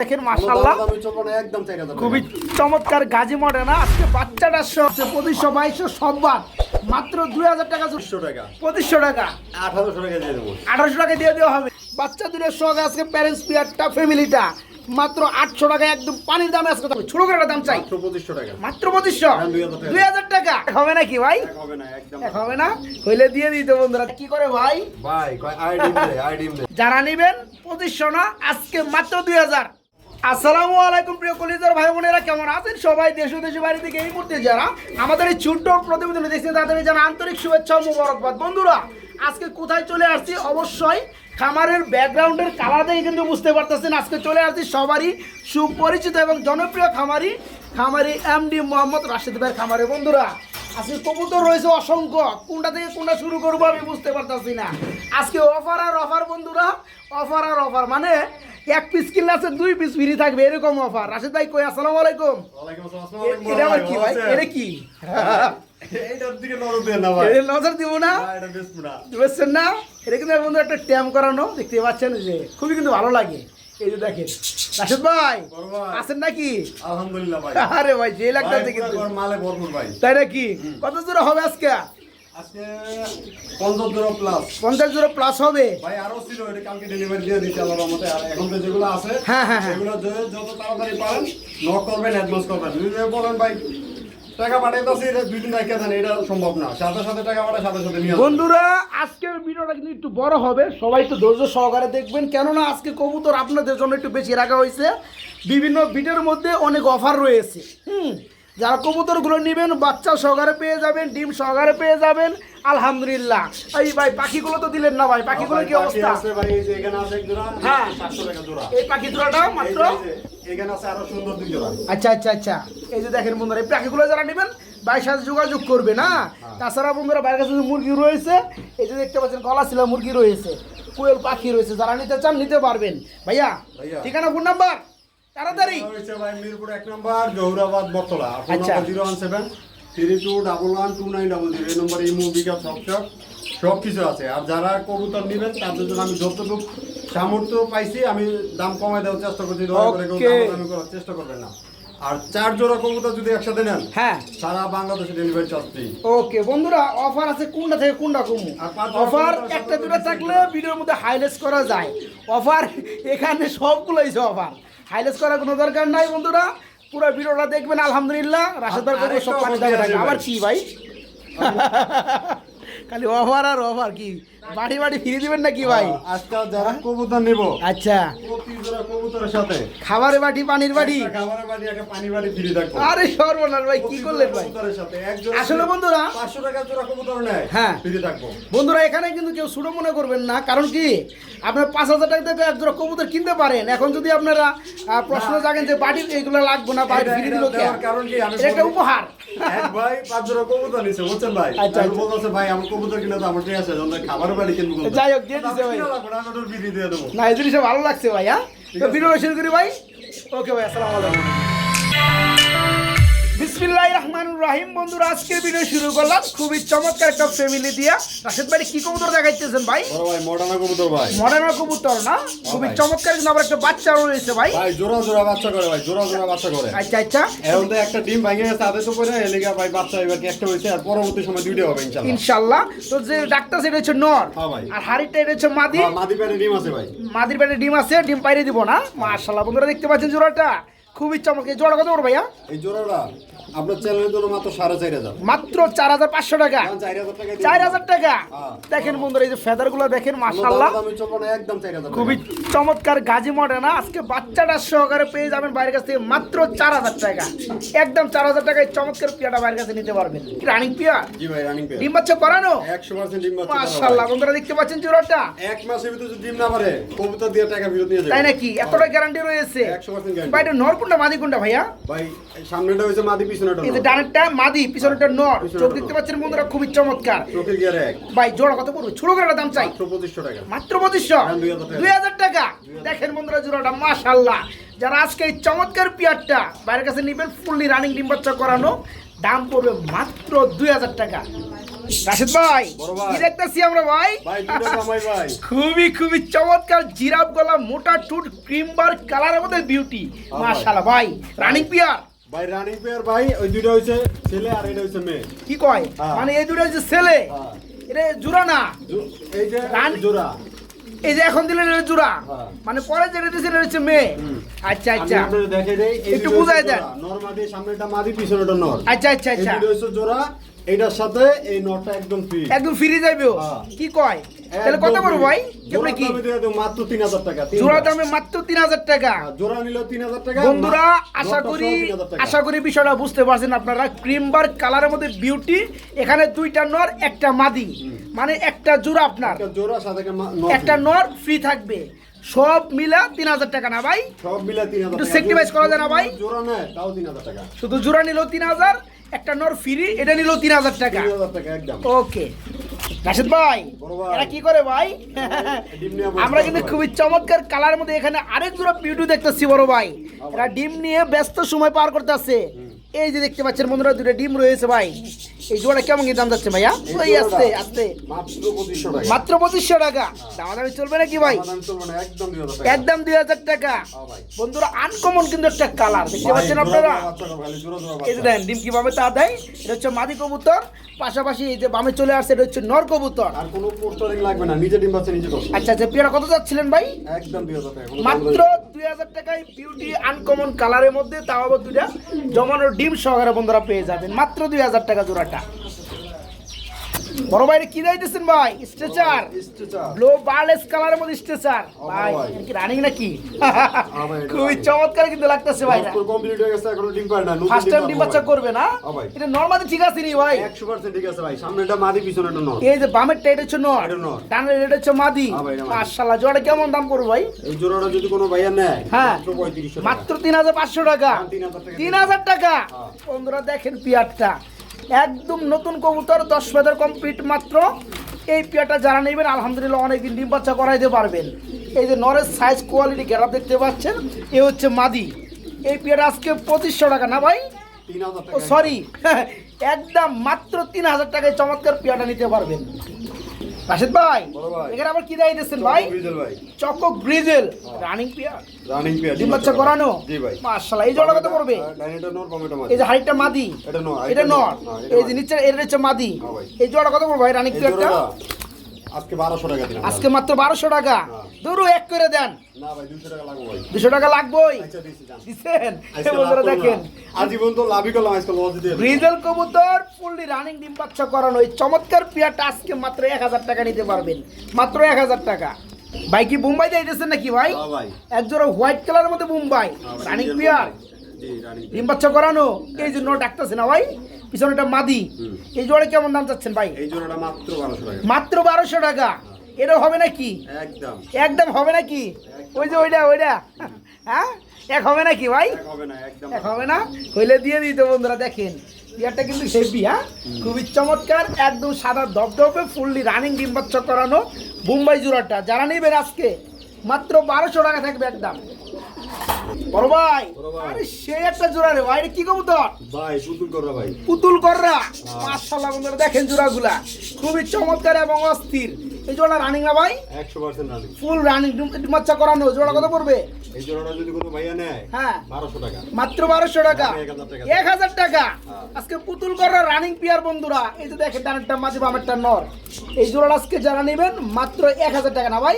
দেখেন মাশাল্লাহ খুবই চমৎকার গাজী মডেল না? আজকে বাচ্চাটা পঁচিশশো বাইশশো মাত্র দুই হাজার টাকা টাকা। পঁচিশশো টাকা। আঠারোশো টাকা দিয়ে দেবো। আঠারোশো টাকা দিয়ে দেওয়া হবে। বাচ্চা দুটোর আজকে প্যারেন্টস পিয়ারটা ফ্যামিলিটা মাত্র আটশো টাকা একদম পানির দামে আজকে। ছোট করে দাম চাই। পঁচিশশো টাকা। মাত্র পঁচিশশো? হ্যাঁ, 2000 টাকা। দুই হাজার টাকা। হবে নাকি ভাই? হবে না একদম। হবে না? হইলে দিয়ে দিতে বন্ধুরা। কি করে ভাই? ভাই যারা নিবেন পঁচিশশো না আজকে মাত্র দুই হাজার। আসসালামু আলাইকুম প্রিয় কলিজার ভাই বোনেরা, কেমন আছেন সবাই? দেশ দেশে বাড়ি থেকে এই মুহূর্তে যারা আমাদের এই ছোট্ট প্রতিবেদন দেখছেন, তাদের জানা আন্তরিক শুভেচ্ছা ও মুবারকবাদ। বন্ধুরা, আজকে কোথায় চলে আসছি? অবশ্যই খামারের ব্যাকগ্রাউন্ডের কালার কিন্তু বুঝতে পারতেছেন। আজকে চলে আসছি সবারই সুপরিচিত এবং জনপ্রিয় খামারি খামারি এমডি মোহাম্মদ রাশেদ ভাইয়ের খামারে। বন্ধুরা আজকে কবুতর রয়েছে অসংখ্য। কোনটা থেকে কোনটা শুরু করব আমি বুঝতে পারতাছি না। আজকে অফার আর অফার বন্ধুরা। অফার আর অফার মানে এক পিস কিনলে আছে দুই পিস ফ্রি থাকবে এরকম অফার রাশিদ ভাই কই? আসসালামু আলাইকুম। এটা আবার কি ভাই? এটা কি? নজর ভাই। দিব না? বুঝছেন না। এটা কিন্তু বন্ধু একটা ট্যাম করানো দেখতে পাচ্ছেন যে খুবই কিন্তু ভালো লাগে। এই যে দেখেন। রাশেদ ভাই আছেন নাকি? আলহামদুলিল্লাহ ভাই। আরে ভাই যে লাগতেছে কিন্তু মালে ভরপুর ভাই। তাই নাকি? কত জোড়া হবে আজকে? আজকে পঞ্চাশ জোড়া প্লাস পঞ্চাশ জোড়া প্লাস হবে? ভাই আরও ছিল এটা কালকে ডেলিভারি দিয়ে দিচ্ছি আল্লাহর রহমতে। আর এখন তো যেগুলো আছে হ্যাঁ, হ্যাঁ, হ্যাঁ। সেগুলো যত তাড়াতাড়ি পারেন নক করবেন অ্যাডভান্স করবেন। বলেন ভাই টাকা সম্ভব না। সাথে সাথে টাকা বন্ধুরা, আজকের একটু বড় হবে। সবাই তো সহকারে দেখবেন। কেননা আজকে কবুতর আপনাদের জন্য একটু বেশি রাখা হয়েছে। বিভিন্ন বিটের মধ্যে অনেক অফার রয়েছে। হুম যারা কবুতরগুলো নেবেন বাচ্চা সহকারে পেয়ে যাবেন ডিম সহকারে পেয়ে যাবেন আলহামদুলিল্লাহ। এই ভাই পাখিগুলো তো দিলেন না ভাই পাখিগুলো কি অবস্থা? আছে ভাই এই যে এখানে আছে এক জোড়া হ্যাঁ। এই পাখি জোড়াটা মাত্র? আচ্ছা আচ্ছা আচ্ছা। এই যে দেখেন বন্ধুরা এই পাখিগুলো যারা নেবেন ভাইয়ের সাথে যোগাযোগ করবে না? তাছাড়া বন্ধুরা বাইরের কাছে মুরগি রয়েছে এই যে দেখতে পাচ্ছেন গলা ছিল মুরগি রয়েছে। কোয়েল পাখি রয়েছে যারা নিতে চান নিতে পারবেন। ভাইয়া। ঠিকানা ফোন নাম্বার? তাড়াতাড়ি। এটা হচ্ছে ভাই মিরপুর এক নম্বর জহুরাবাদ বটতলা। আচ্ছা। Zero one seven three two double one two nine double zero. এই নম্বরে ইমো বিকাশ সব সব সব কিছু আছে। আর যারা কবুতর নেবেন তাদের জন্য আমি যতটুকু সামর্থ্য পাইছি আমি দাম কমাই দেওয়ার চেষ্টা করছি। দয়া করে কেউ করার চেষ্টা করবেন না। আর চার জোড়া কবুতর যদি একসাথে নেন হ্যাঁ। সারা বাংলাদেশে ডেলিভারি চার্জ ফ্রি ওকে বন্ধুরা অফার আছে কোনটা থেকে কোনটা কমু? অফার একটা দুটো থাকলে ভিডিওর মধ্যে হাইলাইট করা যায়। অফার এখানে সবগুলোই অফার হাইলাইট করার কোনো দরকার নাই বন্ধুরা। পুরো ভিডিওটা দেখবেন আলহামদুলিল্লাহ। রাশেদার করে সব পানি। আবার কি ভাই? খালি অফার আর অফার কি? বাড়ি বাড়ি ফিরে দিবেন নাকি ভাই? আজকাল যারা কবুতর নেব। আচ্ছা। কবুতরের সাথে। খাবারে বাটি পানির বাটি? খাবারের বাড়ি একটা থাকবে আরে সর্বনাশ ভাই কি করলেন ভাই? কবুতরের সাথে। আসলে বন্ধুরা পাঁচশো টাকা জোড়া কবুতর নেয়। হ্যাঁ। থাকব বন্ধুরা এখানে কিন্তু কেউ ছোটো মনে করবেন না কারণ কি? আপনার পাঁচ হাজার টাকা থেকে এক জোড়া কবুতর কিনতে পারেন। এখন যদি আপনারা প্রশ্ন জাগেন যে বাড়ির এগুলো লাগবে না বাড়ি ফিরে দিল কে? কারণ কি? আমি এটা একটা উপহার। ভাই পাঁচ জোড়া কবুতর নিছে বুঝছেন ভাই? আচ্ছা, আচ্ছা। ভাই আমার কবুতর কিনে তো আমার ঠিক আছে যখন খাবারের বাড়ি কিনবো যাই হোক, দিয়ে দিছে ভাই। না, এই জিনিসটা ভালো লাগছে ভাই হ্যাঁ? তো ভিডিও শুরু করি ভাই। ওকে ভাই আসসালামু আলাইকুম। বিসমিল্লাহির রহমানির রহিম। বন্ধুরা আজকে ভিডিও শুরু করলাম। খুবই চমৎকার একটা ফ্যামিলি দিয়া। রাশেদ ভাই কি কবুতর দেখাইতেছেন ভাই? বড় ভাই মডার্না কবুতর ভাই। মডার্ন কবুতর না? খুবই চমৎকার কিন্তু আবার একটা বাচ্চা রয়েছে ভাই। ভাই জোড়া জোড়া বাচ্চা করে ভাই জোড়া জোড়া বাচ্চা করে। আচ্ছা আচ্ছা। এখন তো একটা ডিম ভেঙে গেছে তাদের তো পরে এলিগা ভাই বাচ্চা এবার একটা হয়েছে আর পরবর্তী সময় দুইটা হবে ইনশাল্লাহ। ইনশাল্লাহ। তো যে ডাক্তার সেটা হচ্ছে নর। হ্যাঁ আর হাড়িটা এটা হচ্ছে মাদি। হ্যাঁ, মাদি প্যারে ডিম আছে ভাই। মাদির পেটে ডিম আছে ডিম পাইরে দিব না। মাশাল্লাহ বন্ধুরা দেখতে পাচ্ছেন জোড়াটা? খুবই চমকে জোড়া কত ওর ভাইয়া? এই জোড়াটা আপনার চ্যানেলের জন্য মাত্র সাড়ে চার হাজার। মাত্র চার হাজার পাঁচশো টাকা। চার হাজার টাকা দিয়ে চার হাজার টাকা। হ্যাঁ। দেখেন বন্ধুরা এই যে দেখেন একদম খুবই চমৎকার গাজী না আজকে বাচ্চাটা সহকারে পেয়ে যাবেন বাইরের কাছ থেকে মাত্র চার হাজার টাকা। একদম চার হাজার টাকায় চমৎকার পিয়াটা বাইরের কাছে নিতে পারবেন। রানিং পিয়া? জি ভাই রানিং পেয়ার ডিম বাচ্চা করানো একশো পার্সেন্ট ডিম বাচ্চা করা বন্ধুরা দেখতে পাচ্ছেন জোড়াটা? এক মাসের ভিতরে ডিম না পারে কবুতর দিয়ে টাকা ফেরত নিয়ে যাবে। তাই নাকি? এতটা গ্যারান্টি রয়েছে। 100% guarantee। ভাই এটা নর কোনটা মাদি ভাইয়া? ভাই সামনেটা হয়েছে মাদি এই যে ডানেরটা মাদি পিছনেরটা নর। চোখ দেখতে পাচ্ছেন বন্ধুরা খুবই চমৎকার। ভাই জোড়া কত পড়বে? ছোট করে দাম চাই। মাত্র পঁচিশশো টাকা। মাত্র পঁচিশশো? হ্যাঁ, 2000 টাকা। দুই হাজার টাকা? দেখেন বন্ধুরা জোড়াটা মাশাল্লাহ যারা আজকে এই চমৎকার পিয়ারটা বাইরের কাছে নিবেন ফুললি রানিং ডিম বাচ্চা করানো দাম পড়বে মাত্র দুই হাজার টাকা। রাশেদ ভাই কি দেখতেছি আমরা ভাই? খুবই খুবই চমৎকার জিরাফ গলা মোটা টুট ক্রিম বার কালারের মধ্যে বিউটি ভাই। মাশাআল্লাহ ভাই রানিং পিয়ার। ভাই রানিং পেয়ার ভাই ওই দুটো হইছে ছেলে আর এটা হইছে মেয়ে। কি কয়? হ্যাঁ। মানে এই দুটো হচ্ছে ছেলে? হ্যাঁ। এটা জোড়া না? এই যে জোড়া। এই যে এখন দিলেন এটা জোড়া? হ্যাঁ। মানে পরে যেটা দিয়েছেন এটা হচ্ছে মেয়ে? আচ্ছা আচ্ছা। দেখাই দেই একটু বুঝাই হচ্ছে দেন। জোড়া। নর মাদি সামনেটা মাদি পিছনেটা নর। আচ্ছা আচ্ছা এই আচ্ছা। দুটো হচ্ছে জোড়া। এটার সাথে এই নরটা একদম ফ্রি একদম ফ্রি যাইবে। কি কয়? তাহলে কত বড় ভাই? কেমনে কি? মাত্র তিন হাজার টাকা জোড়া দামে মাত্র তিন হাজার টাকা। হ্যাঁ, জোড়া নিল টাকা বন্ধুরা আশা করি 3000। আশা করি বিষয়টা বুঝতে পারছেন আপনারা। ক্রিম বার কালারের মধ্যে বিউটি এখানে দুইটা নর একটা মাদি। মানে একটা জোড়া আপনার। জোড়া সাথে একটা নর ফ্রি। থাকবে। সব মিলা তিন হাজার টাকা না ভাই? সব মিলা তিন হাজার। করা যায় না ভাই? জোড়া নেয় তাও তিন হাজার টাকা। শুধু জোড়া নিল তিন হাজার একটা নর ফ্রি এটা নিল তিন হাজার টাকা। ওকে রাশেদ ভাই এরা কি করে ভাই? আমরা কিন্তু খুবই চমৎকার কালার মধ্যে এখানে আরেক জোড়া বিউটি দেখতেছি বড় ভাই। এরা ডিম নিয়ে ব্যস্ত সময় পার করতেছে। এই যে দেখতে পাচ্ছেন বন্ধুরা দুটো ডিম রয়েছে ভাই। এই জোড়া কেমন কি দাম যাচ্ছে ভাইয়া? ওই আস্তে আস্তে। মাত্র পঁচিশশো টাকা। টাকা। দামাদামি চলবে নাকি ভাই? একদম দুই হাজার টাকা। বন্ধুরা আনকমন কিন্তু একটা কালার দেখতে পাচ্ছেন আপনারা? এই যে। দেন ডিম কীভাবে তা দেয়? এটা হচ্ছে মাদি কবুতর। পাশাপাশি এই যে বামে চলে আসছে এটা হচ্ছে নর কবুতর। আর কোনো পোস্টারিং লাগবে না নিজে ডিম বাচ্চা নিজে আচ্ছা আচ্ছা পেয়ারা কত যাচ্ছিলেন ভাই? একদম দুই হাজার টাকা মাত্র দাম। দুই হাজার টাকায় বিউটি আনকমন কালারের মধ্যে তাও আবার দুইটা জমানো ডিম সহকারে বন্ধুরা পেয়ে যাবেন। মাত্র দুই হাজার টাকা জোড়াটা। বড় ভাই কি দিতেছেন ভাই? স্ট্রেচার। ব্লো বার্লেস কালারের মধ্যে স্ট্রেচার। ভাই। কি রানিং নাকি? খুবই চমৎকার কিন্তু লাগতেছে ভাই। করে হয়ে গেছে, এখনও ডিম পায় না, ফার্স্ট টাইম ডিম বাচ্চা করবে না? এটা নর্মালি ঠিক আছে নি ভাই। 100% ঠিক আছে ভাই সামনেটা মাদি পিছনেটা নর। এই যে বামেরটা এটা হচ্ছে নর। এটা ডানের এটা হচ্ছে মাদি। হ্যাঁ মাশাআল্লাহ জোড়া কেমন দাম করবে ভাই? এই জোড়াটা যদি কোনো ভাইয়া নেয় হ্যাঁ। মাত্র পঁয়ত্রিশশো টাকা। মাত্র তিন হাজার পাঁচশো টাকা। হ্যাঁ, 3000 টাকা তিন হাজার টাকা। হ্যাঁ। বন্ধুরা দেখেন পিয়ারটা। একদম নতুন কবুতর দশ ফেদার কমপ্লিট মাত্র। এই পেয়াটা যারা নেবেন আলহামদুলিল্লাহ অনেকদিন ডিম বাচ্চা করাইতে পারবেন। এই যে নরের সাইজ কোয়ালিটি গ্যারাপ দেখতে পাচ্ছেন এ হচ্ছে মাদি। এই পিয়ারটা আজকে পঁচিশশো টাকা না ভাই? সরি একদম মাত্র তিন হাজার টাকায় চমৎকার পেয়াটা নিতে পারবেন। রাশেদ ভাই এখানে আবার কি দায়ী দিচ্ছেন ভাই? Choco grizzle. Running pair running pair ডিম বাচ্চা করানো? জি ভাই। মাশাআল্লাহ এই জোড়া কত পড়বে? ডাইনেটা নর বামেটা মাদি। এই যে হাইটটা মাদি? এটা নর এটা নর। হ্যাঁ, এই যে নিচে এর নিচে মাদি। হ্যাঁ এই জোড়া কত পড়বে ভাই রানিং পিয়ারটা আজকে 1200 টাকা দিলাম। আজকে মাত্র বারোশো টাকা। দুরু এক করে দেন। না ভাই 200 টাকা লাগবে ভাই। দুশো টাকা লাগবেই। আচ্ছা দিছি জান দিচ্ছেন বন্ধুরা দেখেন। আজীবন তো লাভই করলাম আজকে লস দিয়ে। কবুতর ফুললি রানিং ডিম বাচ্চা করানো এই চমৎকার পিয়ারটা আজকে মাত্র এক হাজার টাকা নিতে পারবেন। মাত্র এক হাজার টাকা। ভাই কি মুম্বাই দিয়েছেন নাকি ভাই? হ্যাঁ ভাই। এক হোয়াইট কালারের মধ্যে মুম্বাই হ্যাঁ রানিং পিয়ার ডিম বাচ্চা করানো এই জন্য ডাকতেছে না ভাই? পিছনে একটা মাদি এই জোড়া কেমন দাম চাচ্ছেন ভাই? এই জোড়াটা মাত্র 1200 টাকা। মাত্র বারোশো টাকা। এটা হবে নাকি? একদম। একদম হবে নাকি? ওই যে ওইটা ওইটা। হ্যাঁ? এক হবে নাকি ভাই? এক হবে না একদম এক হবে না? হইলে দিয়ে দিত বন্ধুরা দেখেন। ইয়ারটা কিন্তু হেভি হ্যাঁ? খুবই চমৎকার একদম সাদা দপদপে ফুললি রানিং ডিম বাচ্চা করানো মুম্বাই জোড়াটা। যারা নেবেন আজকে মাত্র বারোশো টাকা থাকবে একদম। বড় ভাই। আরে সে একটা জোড়া রে ভাই কি কবুতর? ভাই পুতুল কররা ভাই। পুতুল কররা? মাশাআল্লাহ বন্ধুরা দেখেন জোড়াগুলা। খুবই চমৎকার এবং অস্থির। এই জোড়া রানিং না ভাই? 100% রানিং ফুল রানিং বাচ্চা করানো। জোড়া কত পড়বে? এই জোড়াটা যদি কোনো ভাইয়া নেয় হ্যাঁ। 1200 টাকা। মাত্র বারোশো টাকা। এক হাজার টাকা। হ্যাঁ। আজকে পুতুল করার রানিং পিয়ার বন্ধুরা। এই যে দেখেন ডানেরটা মাঝে বামেরটা নর। এই জোড়া আজকে যারা নেবেন মাত্র এক হাজার টাকা না হ্যাঁ ভাই।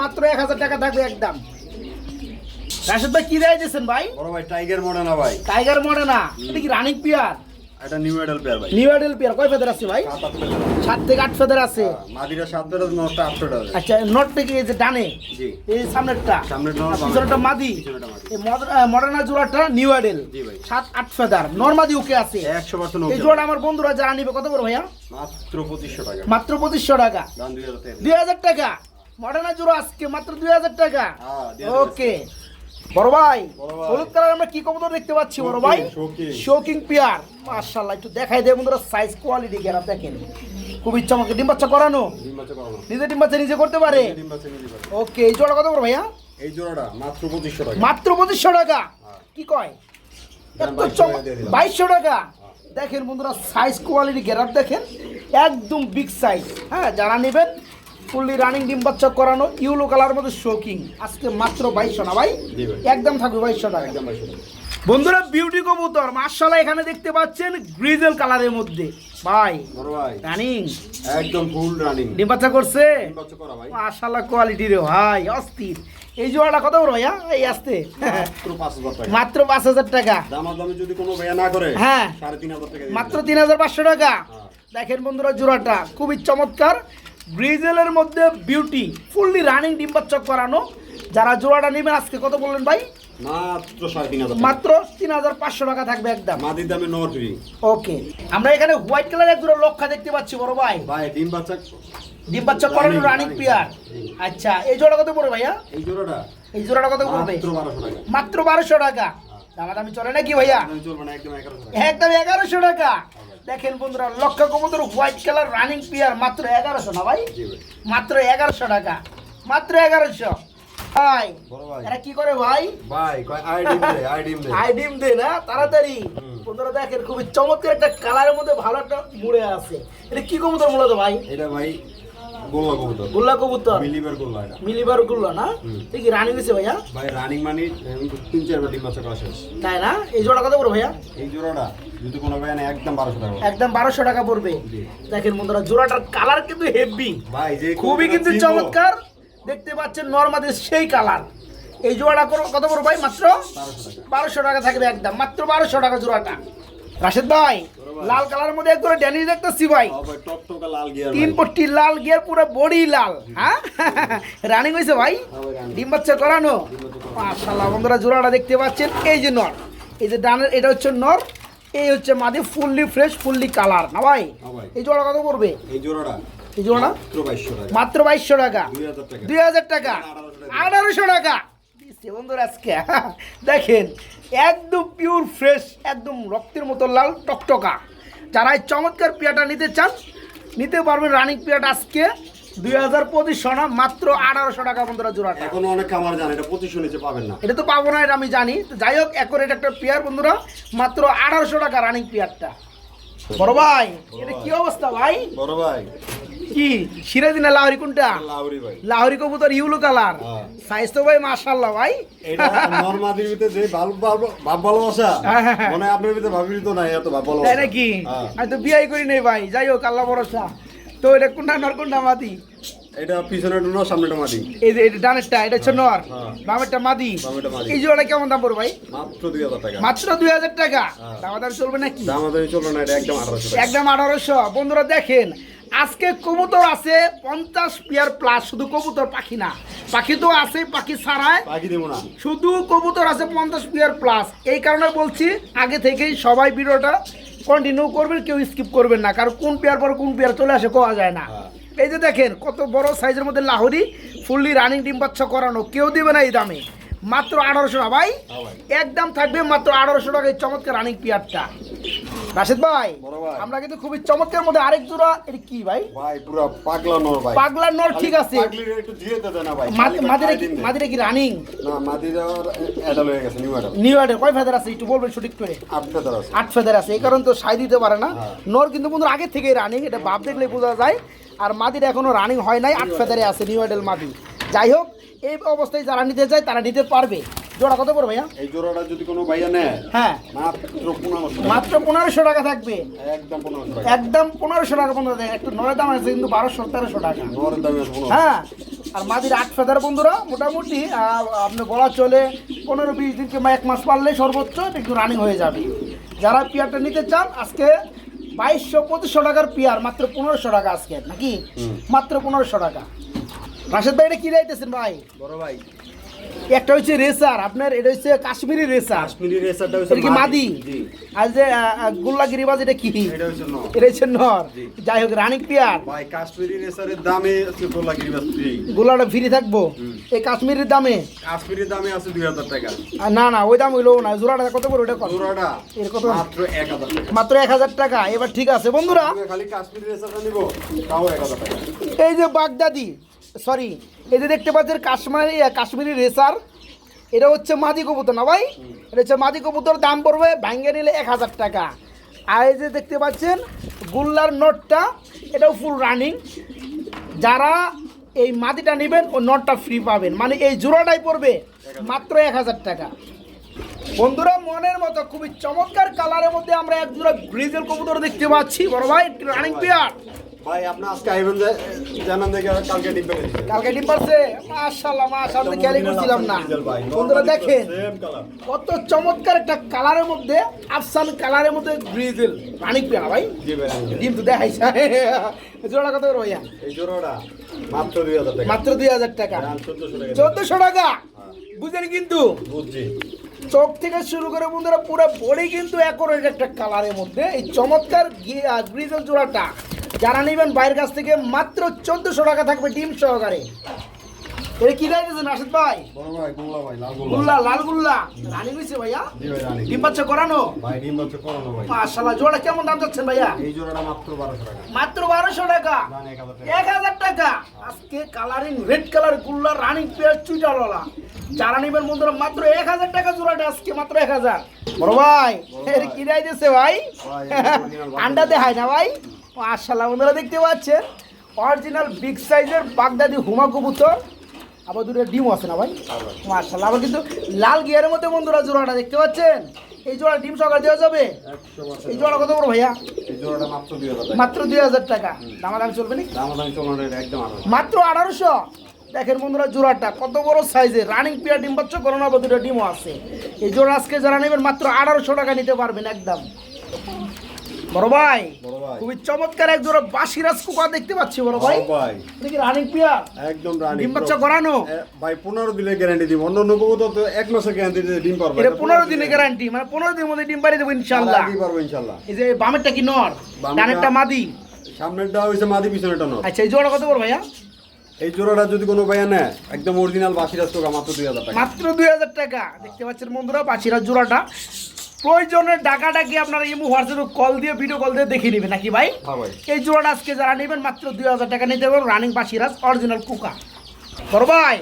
মাত্র এক হাজার টাকা থাকবে একদম। রাশেদ ভাই কি দেয় দিয়েছেন ভাই? বড় ভাই টাইগার মডে না ভাই। টাইগার মডে না এটা কি রানিং পিয়ার এটা নিউ এডাল পেয়ার ভাই। নিউ আইডেল পিয়ার কয় ফেদার আছে ভাই? সাত আট থেকে আট ফেদার আছে। মাদিরা সাত টাকা নষ্ট আটশো টাকা আচ্ছা নট থেকে এই যে ডানে? জি। এই সামনেরটা? সামনের নর, পিছনেরটা মাদি? এই মডার্না জোড়াটা নিউ আইডেল জি ভাই। সাত আট ফেদার নর্মাদি ওকে আছে। একশো পার্সেন্ট এই জোড়া আমার বন্ধুরা যারা নিবে কত বড় ভাইয়া? মাত্র পঁচিশশো টাকা। মাত্র পঁচিশশো টাকা। দাম দুই হাজার টাকা। দুই হাজার টাকা। মডার্না জোড়া আজকে মাত্র দুই হাজার টাকা। হ্যাঁ, ওকে বড় ভাই হলুদ কালার আমরা কি কবুতর দেখতে পাচ্ছি বড় ভাই। শোকিং পিয়ার। মাশাআল্লাহ একটু দেখাই দেয় বন্ধুরা সাইজ কোয়ালিটি গেরা দেখেন। চমকে ডিম বাচ্চা ডিম বাচ্চা করানো নিজে ডিম বাচ্চা নিজে করতে পারে। ওকে এই জোড়া কত বড় ভাইয়া? এই জোড়াটা মাত্র পঁচিশশো টাকা। মাত্র পঁচিশশো টাকা? হ্যাঁ। কি কয়? দাম এত 2200 চম টাকা দিয়ে দিলাম। বাইশশো টাকা? দেখেন বন্ধুরা সাইজ কোয়ালিটি গ্যারাপ দেখেন একদম বিগ সাইজ হ্যাঁ যারা নেবেন ফুললি রানিং ডিম বাচ্চা করানো ইউলো কালার মধ্যে শোকিং আজকে মাত্র বাইশশো না ভাই? একদম থাকবে বাইশশো টাকা। একদম বাইশশো বন্ধুরা বিউটি কবুতর মার্শাল্লাহ এখানে দেখতে পাচ্ছেন গ্রিজেল কালারের মধ্যে। ভাই রানিং। একদম ফুল রানিং ডিম বাচ্চা করছে? মার্শাল্লাহ কোয়ালিটি রে ভাই অস্থির। এই জোড়াটা কত বড় ভাইয়া? এই আসতে। মাত্র পাঁচ হাজার টাকা। দামাদামি যদি কোনো ব্যয় না করে হ্যাঁ। তিন হাজার মাত্র তিন হাজার পাঁচশো টাকা। হ্যাঁ। দেখেন বন্ধুরা জোড়াটা খুবই চমৎকার। ব্রিজেলের মধ্যে বিউটি ফুললি রানিং ডিম বাচ্চা করানো। যারা জোড়াটা নেবেন আজকে কত বললেন ভাই? মাত্র সাড়ে তিন হাজার মাত্র তিন হাজার পাঁচশো টাকা থাকবে একদম। মাদির দামে নর ফ্রি ওকে আমরা এখানে হোয়াইট কালার এক জোড়া লক্ষা দেখতে পাচ্ছি বড় ভাই। ভাই ডিম বাচ্চা ডিম বাচ্চা করানো রানিং running, আচ্ছা এই জোড়া কত পড়বে ভাইয়া? এই জোড়াটা এই জোড়াটা কত পড়বে? মাত্র বারোশো টাকা। মাত্র বারোশো টাকা। দামাদামি চলে নাকি ভাইয়া? একদম এগারোশো টাকা। দেখেন বন্ধুরা লক্ষ কবুতর হোয়াইট কালার রানিং পিয়ার মাত্র এগারোশো না ভাই? মাত্র এগারোশো টাকা। মাত্র এগারোশো। ভাই এরা কি করে ভাই? ভাই আই ডিম দে না তাড়াতাড়ি। বন্ধুরা দেখেন খুবই চমৎকার একটা কালারের মধ্যে ভালো একটা মুড়ে আছে। এটা কি কবুতর মূলত ভাই? এটা ভাই গোল্লা কবুতর। গোল্লা কবুতর? মিলিবার গোল্লা এটা। মিলিবার গুল্লা না? হুম। ঠিক কি রানিং দিছে ভাইয়া? ভাই রানিং মানে তিন চারবার ডিম বাচ্চা করা শেষ। তাই না? এই জোড়া কত পড়বে ভাইয়া? এই জোড়াটা যদি কোনো ভাই নেয় একদম বারোশো টাকা একদম বারোশো টাকা পড়বে। দেখেন বন্ধুরা জোড়াটার কালার কিন্তু হেভি ভাই যে খুবই কিন্তু চমৎকার। দেখতে পাচ্ছেন নর্মাদের সেই কালার এই জোড়াটা কত বড় ভাই মাত্র? বারোশো টাকা থাকবে একদম। মাত্র বারোশো টাকা জোড়াটা। রাশেদ ভাই লাল কালারের মধ্যে একদম ড্যানি দেখতেছি ভাই। তিন পট্টি লাল গিয়ার পুরো বডি লাল হ্যাঁ? রানিং হয়েছে ভাই? হ্যাঁ। ডিম বাচ্চা করানো? মাশাআল্লাহ বন্ধুরা জোড়াটা দেখতে পাচ্ছেন এই যে নর। এই যে ডানের এটা হচ্ছে নর এই হচ্ছে মাদি ফুললি ফ্রেশ ফুললি কালার না ভাই? হ্যাঁ এই জোড়া কত পড়বে? এই জোড়াটা? এই জোড়াটা? মাত্র বাইশশো টাকা। দুই হাজার টাকা। আঠারোশো টাকা। দিচ্ছে বন্ধুরা আজকে দেখেন একদম পিওর ফ্রেশ একদম রক্তের মতো লাল টকটকা। যারা এই চমৎকার পেয়াটা নিতে চান নিতে পারবেন রানিং পেয়াটা আজকে দুই হাজার পঁচিশশো না মাত্র আঠারোশো টাকা বন্ধুরা জোড়াটা। এখনও অনেক খামার জানে এটা পঁচিশশো নিচে পাবেন না। এটা তো পাবো না এটা আমি জানি। তো যাই হোক একরেট একটা পেয়ার বন্ধুরা মাত্র আঠারোশো টাকা রানিং পেয়ারটা। বড় ভাই এটা কি অবস্থা ভাই? বড় ভাই। কি? সিরাজি না লাহরি কোনটা? লাউরি ভাই। লাহরি কবুতর ইউলো কালার। হ্যাঁ। সাইজ তো ভাই মাশাল্লাহ ভাই। এটা নর্মাদির ভিতরে যে ভালো ভালো- ভাব ভালোবাসা হ্যাঁ, হ্যাঁ। মানে আপনার ভিতরে তো নাই এত ভাব তাই নাকি। আমি তো বিয়াই করি নাই ভাই। যাই হোক আল্লাহ ভরসা। তো এটা কোনটা নর কোনটা মাদি? এটা সামনেটা এই যে এটা ডানেরটা এটা হচ্ছে নর। বামেরটা মাদি। এই জোড়া কেমন দাম পড়বে ভাই? মাত্র দুই হাজার টাকা। মাত্র দুই হাজার টাকা। দাম দাম চলবে নাকি? দাম আমাদের চলবে না এটা একদম আঠারোশো টাকা। একদম আঠারোশো। বন্ধুরা দেখেন আজকে কবুতর আছে পঞ্চাশ পেয়ার প্লাস শুধু কবুতর পাখি না। পাখি তো আছে পাখি ছাড়ায় বাকি দেবো না। শুধু কবুতর আছে পঞ্চাশ পেয়ার প্লাস এই কারণে বলছি আগে থেকেই সবাই ভিডিওটা কন্টিনিউ করবেন কেউ স্কিপ করবেন না। কারণ কোন পেয়ার পর কোন পেয়ার চলে আসে কোয়া যায় না। হ্যাঁ। এই যে দেখেন কত বড় সাইজের মধ্যে লাহোরি ফুললি রানিং ডিম বাচ্চা করানো কেউ দেবে না এই দামে। মাত্র আঠারোশো না ভাই? হ্যাঁ। একদম থাকবে মাত্র আঠারোশো টাকা এই চমৎকার রানিং পেয়ারটা রাশেদ ভাই আমরা কিন্তু খুবই চমৎকার মধ্যে আরেক জোড়া এটা কি ভাই? ভাই পুরো পাগলা নর ভাই। পাগলা নর ঠিক আছে। একটু না ভাই মাদ- মাদিরা কি। কি রানিং না মাদিরা অ্যাডাল হয়ে গেছে নিউ অ্যাডাল নিউ ইয়ার্ডের কয় ফেদার আছে? একটু বলবেন সঠিক করে। আট ফেদার আছে। আট ফেদার আছে এই কারণে তো সাই দিতে পারে না। হ্যাঁ। নর কিন্তু বন্ধুরা আগে থেকেই রানিং এটা বাপ দেখলে বোঝা যায়। আর মাদির এখনও রানিং হয় নাই আট ফেদারে আছে নিউ ইয়ার্ডেল মাদি। যাই হোক এই অবস্থায় যারা নিতে চায় তারা নিতে পারবে। জোড়া কত পড়বে ভাইয়া? এই জোড়াটা যদি কোনো ভাইয়া নেয় হ্যাঁ। মাত্র পনেরোশো টাকা। মাত্র পনেরোশো টাকা থাকবে। একদম পনেরোশো টাকা। একদম পনেরোশো টাকা দেয় একটু নয় দাম আছে কিন্তু বারোশো তেরোশো টাকা। হ্যাঁ আর মাদির আট ফেদার বন্ধুরা মোটামুটি আপনি বলা চলে পনেরো বিশ দিন কিংবা এক মাস পারলে সর্বোচ্চ একটু রানিং হয়ে যাবে। যারা পিয়ারটা নিতে চান আজকে বাইশশো পঁচিশশো টাকার পিয়ার মাত্র পনেরোশো টাকা আজকে নাকি? মাত্র পনেরোশো টাকা। রাশেদ ভাই এটা কি রাইতেছেন ভাই? বড় ভাই। একটা হচ্ছে রেসার আপনার এটা হচ্ছে কাশ্মীরি রেসার। কাশ্মীরি রেসারটা হচ্ছে কি মাদি। জি। আর যে গুল্লা গিরিবাজ এটা কি? এটা হচ্ছে নর। এটা হচ্ছে নর। যাই হোক রানিক পিয়ার। ভাই কাশ্মীরি রেসারের দামে হচ্ছে গোল্লা গিরিবাস ফ্রি গুলাটা ফ্রি থাকব? এই কাশ্মীরের দামে? কাশ্মীরের দামে আছে দুই হাজার টাকা। না না ওই দাম হইল না। জোড়াটা কত করে ওটা কত জোড়াটা এর কত? মাত্র এক হাজার টাকা। মাত্র এক হাজার টাকা। এবার ঠিক আছে বন্ধুরা। খালি কাশ্মীরি রেসারটা নিবো তাও এক হাজার টাকা। এই যে বাগদাদি সরি এই যে দেখতে পাচ্ছেন কাশ্মীরি কাশ্মীরি রেসার এটা হচ্ছে মাদি কবুতর না ভাই? এটা হচ্ছে মাদি কবুতর দাম পড়বে ভাঙ্গে নিলে এক হাজার টাকা। আর এই যে দেখতে পাচ্ছেন গুল্লার নটটা এটাও ফুল রানিং যারা এই মাটিটা নেবেন ও নটটা ফ্রি পাবেন। মানে এই জোড়াটাই পড়বে মাত্র এক হাজার টাকা। বন্ধুরা মনের মতো খুবই চমৎকার কালারের মধ্যে আমরা এক জোড়া গ্রিজেল কবুতর দেখতে পাচ্ছি। বড় ভাই রানিং পেয়ার ভাই আপনি আজকে আইবেন যে জানান দেখে কালকে ডিম কালকে ডিম পারছে? মাশাআল্লাহ মাশাআল্লাহ খেয়ালই করছিলাম না। বন্ধুরা দেখেন কত চমৎকার একটা কালারের মধ্যে আফসান কালারের মধ্যে গ্রিজেল রানিং পেয়ার ভাই। ডিম তো দেখাইছে। জোড়া কত করে ভাইয়া? এই জোড়াটা মাত্র দুই হাজার টাকা। মাত্র দুই হাজার টাকা। চোদ্দশো টাকা। টাকা? বুঝলেন কিন্তু। বুঝছি। চোখ থেকে শুরু করে বন্ধুরা পুরো বডি কিন্তু অ্যাকোরেট একটা কালারের মধ্যে। এই চমৎকার গ্রিজের জোড়াটা, যারা নেবেন বাইরের কাছ থেকে মাত্র চোদ্দোশো টাকা থাকবে ডিম সহকারে। এটা কি দিয়েছেন রাশেদ ভাই? বড় ভাই গোল্লা ভাই লাল গোল্লা। গুল্লা লাল গুল্লা। রানি হয়েছে ভাইয়া? জি ভাই রানিং। ডিম বাচ্চা করানো? ভাই ডিম হচ্ছে করোনা ভাই। মাশাল্লাহ জোড়া কেমন দাম যাচ্ছেন ভাইয়া? এই জোড়াটা মাত্র টাকা। মাত্র বারোশো টাকা? এক হাজার টাকা। আজকে কালারিং রেড কালার গুল্লা রানিং পেয়ার চুইটালওয়ালা যারা নেবেন বন্ধুরা মাত্র এক হাজার টাকা জোড়াটা আজকে মাত্র এক হাজার। বড় ভাই এর কি দেয় দিচ্ছে ভাই আন্ডা দেখায় না ভাই? মাশাল্লাহ বন্ধুরা দেখতে পাচ্ছেন? অরিজিনাল বিগ সাইজের বাগদাদি হুমা কবুতর। আবার দুটো ডিম আছে না ভাই? মাশাল্লাহ আবার কিন্তু লাল গিয়ারের মধ্যে বন্ধুরা জোড়াটা দেখতে পাচ্ছেন? এই জোড়া ডিম সকাল দেওয়া যাবে? এই জোড়া কত বড় ভাইয়া? মাত্র দুই হাজার টাকা। দামাদামি চলবে না মাত্র আঠারোশো। দেখেন বন্ধুরা জোড়াটা কত বড় সাইজের। রানিং পিয়ার ডিম পাচ্ছ করোনা দুটো ডিমও আছে। এই জোড়া আজকে যারা নেবেন মাত্র আঠারোশো টাকা নিতে পারবেন একদম। বড় ভাই খুবই চমৎকার এক জোড়া বাসিরাজ কুকা দেখতে পাচ্ছি বড় ভাই। ভাই। দেখি রানিং একদম রানি ডিম বাচ্চা করানো ভাই পনেরো দিনের গ্যারান্টি দিব। অন্য অন্য কবুতর তো এক মাসের গ্যারান্টি ডিম পারবে এটা পনেরো দিনের গ্যারান্টি মানে পনেরো দিনের মধ্যে ডিম পাড়ি দেবো ইনশাল্লাহ ডিম পারব ইনশাল্লাহ এই যে বামেরটা কি নর? ডানেরটা মাদি? সামনেরটা হয়েছে মাদি পিছনেরটা নয় আচ্ছা এই জোড়া কত বড় ভাইয়া? এই জোড়াটা যদি কোনো ভাইয়া নেয় একদম অরিজিনাল বাসিরাজ টাকা মাত্র দুই হাজার টাকা। মাত্র দুই হাজার টাকা। দেখতে পাচ্ছেন বন্ধুরা বাসিরাজ জোড়াটা। প্রয়োজনে ডাকা ডাকি আপনারা ইমু হোয়াটসঅ্যাপে কল দিয়ে ভিডিও কল দিয়ে দেখিয়ে নেবেন নাকি ভাই হ্যাঁ এই জোড়াটা আজকে যারা নেবেন মাত্র দুই হাজার টাকা নিতে পারবেন রানিং বাসিরাজ অরিজিনাল কুকা বড় ভাই।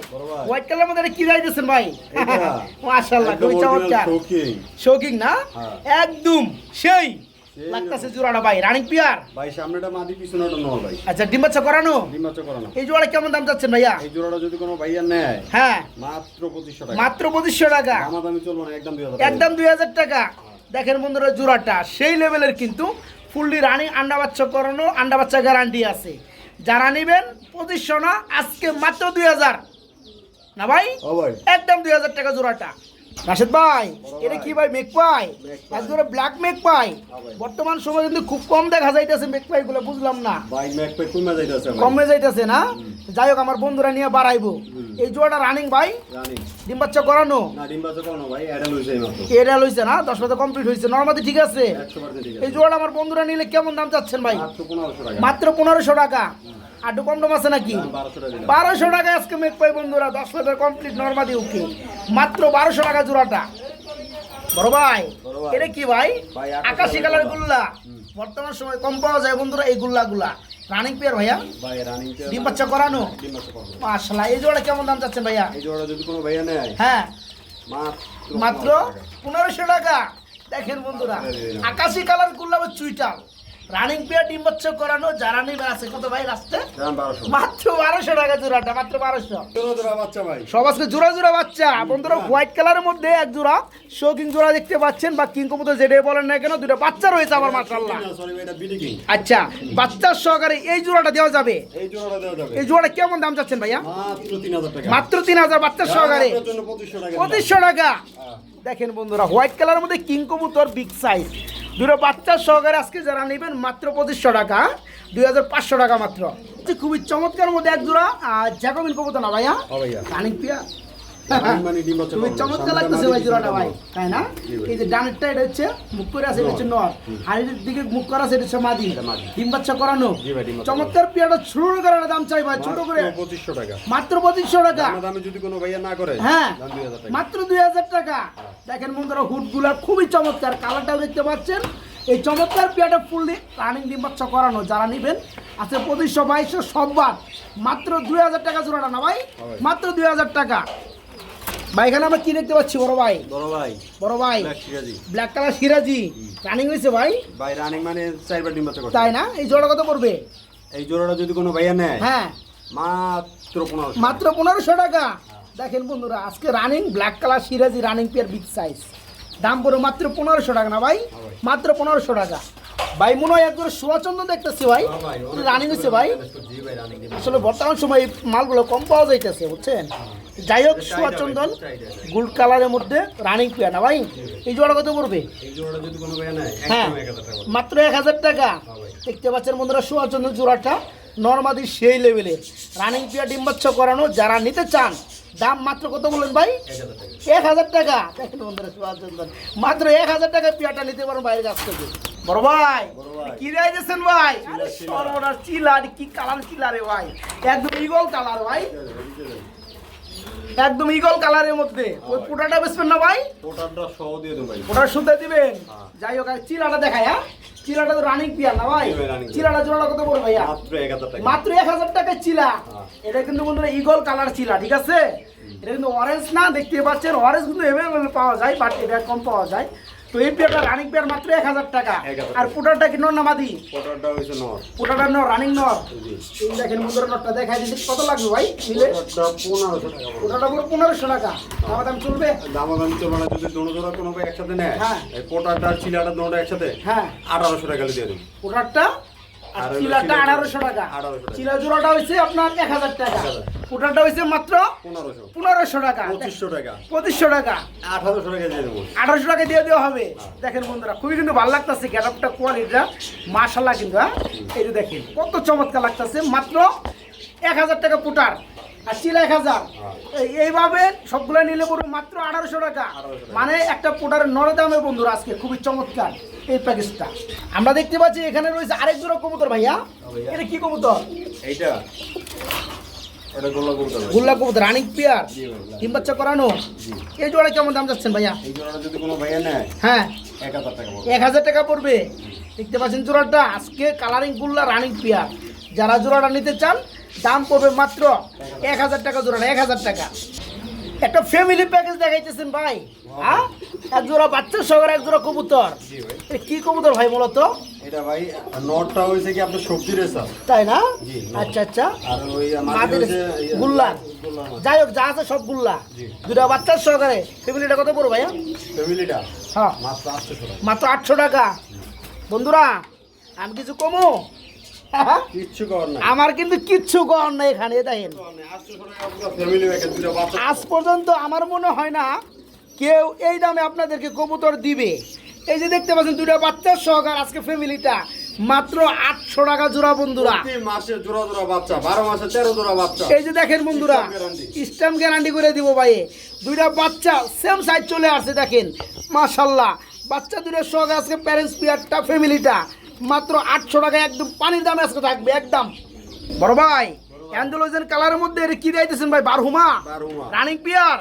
হোয়াইট কালার মধ্যে কি যাইতেছেন ভাই? মাশাআল্লাহ খুবই চমৎকার। না হ্যাঁ। একদম সেই লাগতেছে জোড়াটা ভাই রানিং পিয়ার? ভাই সামনেটা মাদি পিছনেটা নয় ভাই। আচ্ছা ডিম করানো? ডিম করানো। এই জোড়া কেমন দাম যাচ্ছেন ভাইয়া? এই জোড়াটা যদি কোনো ভাইয়া নেয় হ্যাঁ। মাত্র পঁচিশশো টাকা। মাত্র পঁচিশশো টাকা। আমার দামি চলবো না একদম দুই হাজার একদম দুই হাজার টাকা। দেখেন বন্ধুরা জোড়াটা সেই লেভেলের কিন্তু ফুললি রানিং আন্ডা বাচ্চা করানো আন্ডা বাচ্চা গ্যারান্টি আছে। যারা নেবেন পঁচিশশো না আজকে মাত্র দুই হাজার। না ভাই? ভাই। একদম দুই হাজার টাকা জোড়াটা। রাশেদ ভাই এটা কি ভাই মেক পাই মেঘ পাই। এক ব্ল্যাক মেক পাই হ্যাঁ বর্তমান সময় কিন্তু খুব কম দেখা যাইতেছে মেক পাই গুলো বুঝলাম না। ভাই ম্যাক পে কমে যাইতেছে কমে যাইতেছে না? যাই হোক আমার বন্ধুরা নিয়ে বাড়াইবো। এই জোড়াটা রানিং ভাই? ডিম বাচ্চা করানো? না ডিম বাচ্চা করানো ভাই অ্যাডাল হয়েছে মাত্র। এটা লইছে না? দশ পাতা কমপ্লিট হয়েছে নর্মাদি ঠিক আছে। ঠিক এই আছে। জোড়া আমার বন্ধুরা নিলে কেমন দাম চাচ্ছেন ভাই? মাত্র পনেরোশো টাকা। মাত্র পনেরোশো টাকা। আটু কম দাম আছে নাকি? বারোশো টাকা আজকে মেক পাই বন্ধুরা দশ পাতা কমপ্লিট নর্মাদি ওকে মাত্র বারোশো টাকা জোড়াটা। বড় ভাই এটা কি ভাই? আকাশি কালার গুল্লা। বর্তমান সময় কম পাওয়া যায় বন্ধুরা এই গুল্লা গুলা রানিং পেয়ার ভাইয়া ডিম বাচ্চা করানো? মাশাআল্লাহ এই জোড়া কেমন দাম চাচ্ছেন ভাইয়া? এই জোড়া যদি কোনো ভাইয়া নেয় হ্যাঁ। মাত্র পনেরোশো টাকা। দেখেন বন্ধুরা আকাশি কালার করলাম চুইটাল। রানিং পেয়ার ডিম বাচ্চা করানো যারা নেবে আছে কত ভাই বারোশো। মাত্র বারোশো টাকা জোড়াটা মাত্র বারোশো। চলো বাচ্চা ভাই। সব আজকে জোড়া জোড়া বাচ্চা। বন্ধুরা হোয়াইট কালারের মধ্যে এক জোড়া শৌকিং জোড়া দেখতে পাচ্ছেন বা কিং কবুতর যেটাই বলেন না কেন দুটো বাচ্চা রয়েছে আমার কিং আচ্ছা বাচ্চার সহকারে এই জোড়াটা দেওয়া যাবে? এই জোড়াটা দেওয়া যাবে। এই জোড়াটা কেমন দাম চাচ্ছেন ভাইয়া? মাত্র তিন হাজার বাচ্চার সহকারে। আপনার জন্য পঁচিশশো টাকা। হ্যাঁ। দেখেন বন্ধুরা হোয়াইট কালারের মধ্যে কিং কবুতর বিগ সাইজ। দুটো বাচ্চার সহকারে আজকে যারা নেবেন মাত্র পঁচিশশো টাকা দুই হাজার পাঁচশো টাকা মাত্র। খুবই চমৎকার মধ্যে এক জোড়া আর জ্যাকোবিন কবুতর না ভাইয়া? ভাইয়া। Running pair. খুবই চমৎকার লাগতেছে ভাই জোড়াটা ভাই তাই না? এই যে ডানেরটা এটা হচ্ছে মুখ করে আছে এটা হচ্ছে নর আর এর দিকে মুখ করা আছে এটা হচ্ছে মাদি। ডিম বাচ্চা করানো। জি ভাই, ডিম বাচ্চা চমৎকার পিয়াটা ছোট করে দাম চাই ভাই ছোট করে। পঁচিশশো টাকা। মাত্র পঁচিশশো টাকা। দামে যদি কোনো ভাইয়া না করে হ্যাঁ। দাম দুই হাজার টাকা। মাত্র দুই হাজার টাকা। দেখেন বন্ধুরা হুডগুলা খুবই চমৎকার। কালারটাও দেখতে পাচ্ছেন। এই চমৎকার পেয়াটা ফুললি রানিং ডিম বাচ্চা করানো যারা নেবেন আছে পঁচিশশো বাইশশো সব মাত্র দুই হাজার টাকা জোড়াটা না ভাই? ভাই। মাত্র দুই হাজার টাকা। ভাই এখানে আমরা কি দেখতে পাচ্ছি? বড় ভাই। বড় ভাই। বড় ভাই। ব্ল্যাক কালার সিরাজি। রানিং হয়েছে ভাই? ভাই রানিং মানে চারবার ডিম বাচ্চা তাই না? এই জোড়া কত পড়বে? এই জোড়াটা যদি কোনো ভাইয়া নেয় হ্যাঁ। মাত্র পনেরোশো। মাত্র পনেরোশো টাকা। দেখেন বন্ধুরা আজকে রানিং ব্ল্যাক কালার সিরাজি রানিং পেয়ার বিগ সাইজ দাম পড়ে মাত্র পনেরোশো টাকা না ভাই? মাত্র পনেরোশো টাকা। ভাই মনে হয় একবার সোয়াচন্দ্র দেখতেছি ভাই। রানিং হচ্ছে ভাই। জি ভাই আসলে বর্তমান সময় মালগুলো কম পাওয়া যাইতেছে বুঝছেন? যাই হোক সোয়াচন্দন গোল্ড কালারের মধ্যে রানিং পেয়ার না ভাই? এই জোড়া কত পড়বে? নেয় হ্যাঁ মাত্র এক হাজার টাকা। দেখতে পাচ্ছেন বন্ধুরা সোয়াচন্দ্র জোড়াটা নর্মাদি সেই লেভেলে রানিং পেয়ার ডিম্বাচ্ছ করানো যারা নিতে চান দাম মাত্র কত বলেন ভাই? এক হাজার টাকা। দেখেন বন্ধুরা সুভাষচন্দ্র মাত্র এক হাজার টাকা পেয়াটা নিতে পারেন বাইরের কাছ থেকে। বড় ভাই। কি রাই ভাই। সর্বনাশ কি কালার ভাই? একদম ইগল কালার ভাই। একদম ইগল কালারের মধ্যে। ওই পোটাটা বেসবেন না ভাই? পোটাটা সহ দিয়ে দেবো ভাই। পোটা শুনতে দিবেন? হ্যাঁ। যাই হোক আর চিলাটা দেখায় হ্যাঁ? চিলাটা তো রানিং পিয়ার না ভাই। চিলাটা জোড়াটা কত পড়বে ভাইয়া? মাত্র এক হাজার টাকা। মাত্র এক হাজার টাকায় চিলা। হ্যাঁ। এটা কিন্তু বন্ধুরা ইগল কালার চিলা ঠিক আছে? এটা কিন্তু অরেঞ্জ না দেখতে পাচ্ছেন? অরেঞ্জ কিন্তু এভাবে পাওয়া যায় বাট এটা কম পাওয়া যায়। তো এই পেয়ারটা রানিং পেয়ার মাত্র এক হাজার টাকা। আর পুটারটা কি নর নামাদি টোটালটা হয়েছে নর। পুটারটা নর রানিং নর? দেখেন দেখাই দিচ্ছি। কত লাগবে ভাই পনেরোশো টাকা পড়বে। পুটারটা পুরো পনেরোশো টাকা। দাম চলবে? চলবে না যদি দোনো জোড়া কোনো একসাথে নেয় হ্যাঁ। এই পোটাটা আর চিলাটা দোনোটা একসাথে হ্যাঁ। আঠারোশো টাকা দিয়ে দেবো। পুটারটা চিলাটা আঠারোশো টাকা। 1800 টাকা। চিলা জোড়াটা হয়েছে আপনার এক হাজার টাকা। 1000 পুটারটা হয়েছে মাত্র পনেরোশো। টাকা। পঁচিশশো টাকা। পঁচিশশো টাকা। আঠারোশো টাকা দিয়ে দেবো। আঠারোশো টাকা দিয়ে দেওয়া হবে। দেখেন বন্ধুরা খুবই কিন্তু ভালো লাগতেছে গ্যাটআপটা কোয়ালিটিটা। মার্শাল্লাহ কিন্তু হ্যাঁ? এই যে দেখেন কত চমৎকার লাগতেছে। মাত্র এক হাজার টাকা পুটার। আর চিলা এক হাজার। এইভাবে সবগুলো নিলে পড়বে মাত্র আঠারোশো টাকা। মানে একটা পুটারের নরে দামে বন্ধুরা আজকে খুবই চমৎকার এই প্যাকেজটা। আমরা দেখতে পাচ্ছি এখানে রয়েছে আরেক জোড়া কবুতর ভাইয়া। এটা কি কবুতর? এইটা? গোল্লা কবুতর পিয়ার। ডিম বাচ্চা করানো? এই জোড়া কেমন দাম যাচ্ছেন ভাইয়া? এই জোড়াটা যদি কোনো ভাইয়া নেয় হ্যাঁ। এক হাজার টাকা পড়বে। এক হাজার টাকা পড়বে। দেখতে পাচ্ছেন জোড়াটা আজকে কালারিং গুল্লা রানিং পিয়ার যারা জোড়াটা নিতে চান দাম পড়বে মাত্র এক হাজার টাকা জোড়াটা এক হাজার টাকা। একটা ফ্যামিলি প্যাকেজ দেখাইতেছেন ভাই হ্যাঁ? এক জোড়া বাচ্চা সবার এক জোড়া কবুতর। কি কবুতর ভাই মূলত এটা ভাই নটটা কি আপনার সবজি তাই না? আচ্ছা আচ্ছা। আর ওই আমাদের ইয়ে- গুল্লা। যাই হোক যা আছে সব গুল্লা। দুটা বাচ্চার সহকারে ফ্যামিলিটা কত ভাইয়া? ফ্যামিলিটা হ্যাঁ। মাত্র আটশো টাকা। মাত্র আটশো টাকা। বন্ধুরা আমি কিছু কমো? আমার কিন্তু কিচ্ছু করার নাই এখানে দেখেন। দুটো আজ পর্যন্ত আমার মনে হয় না কেউ এই দামে আপনাদেরকে কবুতর দিবে। এই যে দেখতে পাচ্ছেন দুটা বাচ্চার সহকার আজকে ফ্যামিলিটা। মাত্র আটশো টাকা জোড়া বন্ধুরা। মাসে জোড়া জোড়া বাচ্চা বারো মাসে তেরো জোড়া বাচ্চা। এই যে দেখেন বন্ধুরা স্ট্যাম্প গ্যারান্টি করে দিব ভাই দুইটা বাচ্চা সেম সাইজ চলে আসছে দেখেন। মাশাল্লাহ বাচ্চা দুটোর সঙ্গে আজকে প্যারেন্টস পিয়ারটা ফ্যামিলিটা মাত্র আটশো টাকা একদম পানির দাম আজকে থাকবে একদম। বড় ভাই অ্যান্ডোলোজেন কালারের মধ্যে এটা কি দিতেছেন ভাই? বারহুমা। Running pair?